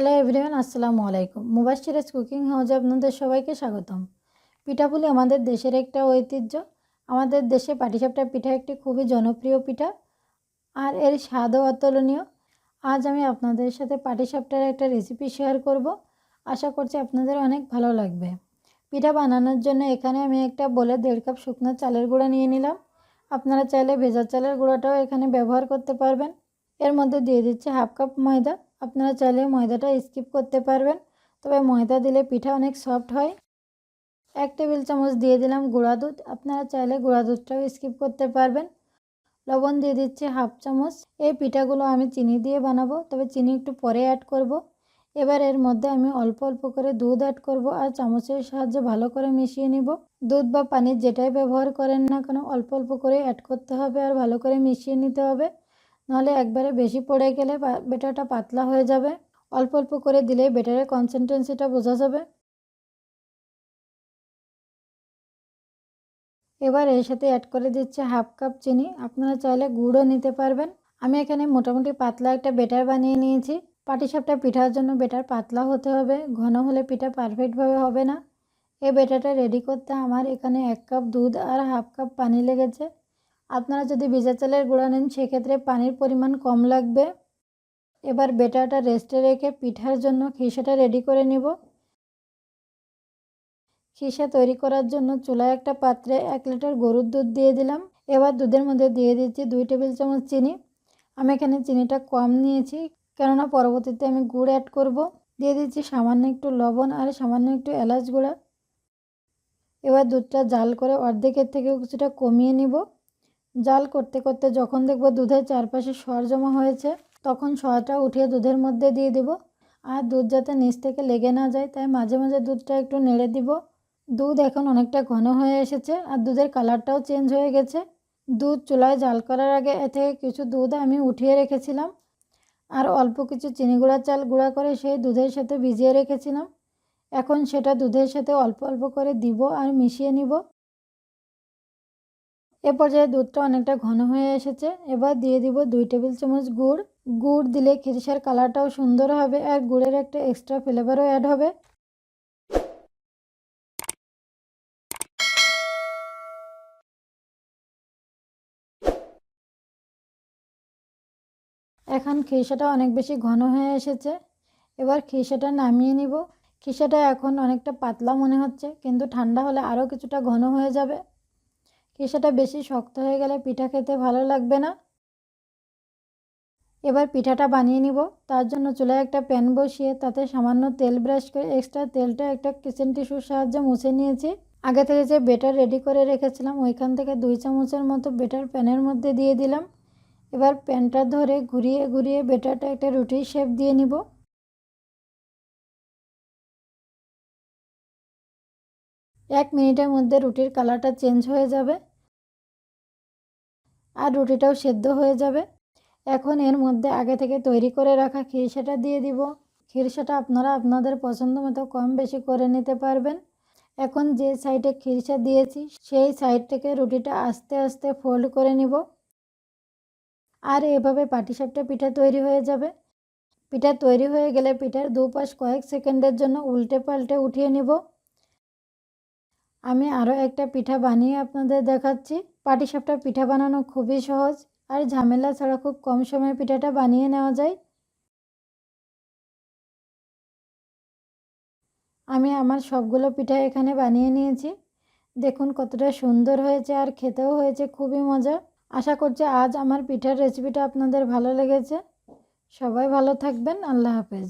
Hello everyone আসসালামু আলাইকুম মুবাশিরাজ cooking হাউজে আপনাদের সবাইকে স্বাগতম পিঠাপুলি আমাদের দেশের একটা ঐতিহ্য আমাদের দেশে পাটিসাপটা পিঠা একটি খুবই জনপ্রিয় পিঠা আর এর স্বাদও অতুলনীয় আজ আমি আপনাদের সাথে পাটিসাপটার একটা রেসিপি শেয়ার করব আশা করছি আপনাদের অনেক ভালো লাগবে পিঠা বানানোর জন্য এখানে আমি একটা বলে দেড় কাপ শুকনো চালের গুঁড়া নিয়ে নিলাম আপনারা চাইলে ভেজা চালের গুঁড়াটাও এখানে ব্যবহার করতে পারবেন এর মধ্যে দিয়ে দিচ্ছি হাফ কাপ ময়দা আপনারা চাইলে ময়দাটা স্কিপ করতে পারবেন। তবে ময়দা দিলে পিঠা অনেক সফট হয়। এক টেবিল চামচ দিয়ে দিলাম গুঁড়া দুধ। আপনারা চাইলে গুঁড়া দুধটাও স্কিপ করতে পারবেন। লবণ দিয়ে দিচ্ছি হাফ চামচ। এই পিঠাগুলো আমি চিনি দিয়ে বানাবো, তবে চিনি একটু পরে অ্যাড করব। এবার এর মধ্যে আমি অল্প অল্প করে দুধ অ্যাড করব আর চামচের সাহায্যে ভালো করে মিশিয়ে নিব। দুধ বা পানির যেটাই ব্যবহার করেন না কেন, অল্প অল্প করে অ্যাড করতে হবে আর ভালো করে মিশিয়ে নিতে হবে। নাহলে একবারে বেশি পড়ে গেলে বেটারটা পাতলা হয়ে যাবে। অল্প অল্প করে দিলে বেটারের কনসিস্টেন্সিটা বোঝা যাবে। এবার এর সাথে অ্যাড করে দিচ্ছে হাফ কাপ চিনি। আপনারা চাইলে গুড়ও নিতে পারবেন। আমি এখানে মোটামুটি পাতলা একটা বেটার বানিয়ে নিয়েছি। পাটিসাপটা পিঠার জন্য বেটার পাতলা হতে হবে। ঘন হলে পিঠা পারফেক্টভাবে হবে না। এই বেটারটা রেডি করতে আমার এখানে এক কাপ দুধ আর হাফ কাপ পানি লেগেছে। আপনারা যদি ভেজা চালের গুঁড়া নেন, সেক্ষেত্রে পানির পরিমাণ কম লাগবে। এবার বেটাটা রেস্টে রেখে পিঠার জন্য খিসাটা রেডি করে নিব। খিসা তৈরি করার জন্য চুলায় একটা পাত্রে এক লিটার গরুর দুধ দিয়ে দিলাম। এবার দুধের মধ্যে দিয়ে দিচ্ছি দুই টেবিল চামচ চিনি। আমি এখানে চিনিটা কম নিয়েছি, কেননা পরবর্তীতে আমি গুড় অ্যাড করব। দিয়ে দিচ্ছি সামান্য একটু লবণ আর সামান্য একটু এলাচ গুঁড়া। এবার দুধটা জাল করে অর্ধেকের থেকেও কিছুটা কমিয়ে নিব। জাল করতে করতে যখন দেখব দুধের চারপাশে সর জমা হয়েছে, তখন সরটা উঠিয়ে দুধের মধ্যে দিয়ে দিব। আর দুধ যাতে নিচ থেকে লেগে না যায়, তাই মাঝে মাঝে দুধটা একটু নেড়ে দিব। দুধ এখন অনেকটা ঘন হয়ে এসেছে আর দুধের কালারটাও চেঞ্জ হয়ে গেছে। দুধ চুলায় জাল করার আগে এ থেকে কিছু দুধ আমি উঠিয়ে রেখেছিলাম। আর অল্প কিছু চিনি গুঁড়া, চাল গুঁড়া করে সেই দুধের সাথে ভিজিয়ে রেখেছিলাম। এখন সেটা দুধের সাথে অল্প অল্প করে দিব আর মিশিয়ে নিব। এ পর্যায়ে দুধটা অনেকটা ঘন হয়ে এসেছে। এবার দিয়ে দিব দুই টেবিল চামচ গুড়। গুড় দিলে খিরিসার কালারটাও সুন্দর হবে আর গুড়ের একটা এক্সট্রা ফ্লেভারও অ্যাড হবে। এখন খিসাটা অনেক বেশি ঘন হয়ে এসেছে। এবার খিসাটা নামিয়ে নিব। খিসাটা এখন অনেকটা পাতলা মনে হচ্ছে, কিন্তু ঠান্ডা হলে আরও কিছুটা ঘন হয়ে যাবে। খিসাটা বেশি শক্ত হয়ে গেলে পিঠা খেতে ভালো লাগবে না। এবার পিঠাটা বানিয়ে নিব। তার জন্য চুলায় একটা প্যান বসিয়ে তাতে সামান্য তেল ব্রাশ করে এক্সট্রা তেলটা একটা কিচেন টিস্যুর সাহায্যে মুছে নিয়েছি। আগে থেকে যে বেটার রেডি করে রেখেছিলাম, ওইখান থেকে দুই চামচের মতো বেটার প্যানের মধ্যে দিয়ে দিলাম। এবার প্যানটা ধরে ঘুরিয়ে ঘুরিয়ে বেটারটা একটা রুটির শেপ দিয়ে নিব। এক মিনিটের মধ্যে রুটির কালারটা চেঞ্জ হয়ে যাবে। আর রুটিটাও সেদ্ধ হয়ে যাবে। এখন এর মধ্যে আগে থেকে তৈরি করে রাখা খিরসাটা দিয়ে দিব। খিরসাটা আপনারা আপনাদের পছন্দ মতো কম বেশি করে নিতে পারবেন। এখন যে সাইডে খিরসা দিয়েছি, সেই সাইড থেকে রুটিটা আস্তে আস্তে ফোল্ড করে নিব। আর এভাবে পাটিসাপটা পিঠা তৈরি হয়ে যাবে। পিঠা তৈরি হয়ে গেলে পিঠার দুপাশ কয়েক সেকেন্ডের জন্য উল্টে পাল্টে উঠিয়ে নিব। আমি আরও একটা পিঠা বানিয়ে আপনাদের দেখাচ্ছি। পাটিসাপটা পিঠা বানানো খুবই সহজ, আর ঝামেলা ছাড়া খুব কম সময়ে পিঠাটা বানিয়ে নেওয়া যায়। আমি আমার সবগুলো পিঠা এখানে বানিয়ে নিয়েছি। দেখুন কতটা সুন্দর হয়েছে আর খেতেও হয়েছে খুবই মজা। আশা করছি আজ আমার পিঠার রেসিপিটা আপনাদের ভালো লেগেছে। সবাই ভালো থাকবেন, আল্লাহ হাফেজ।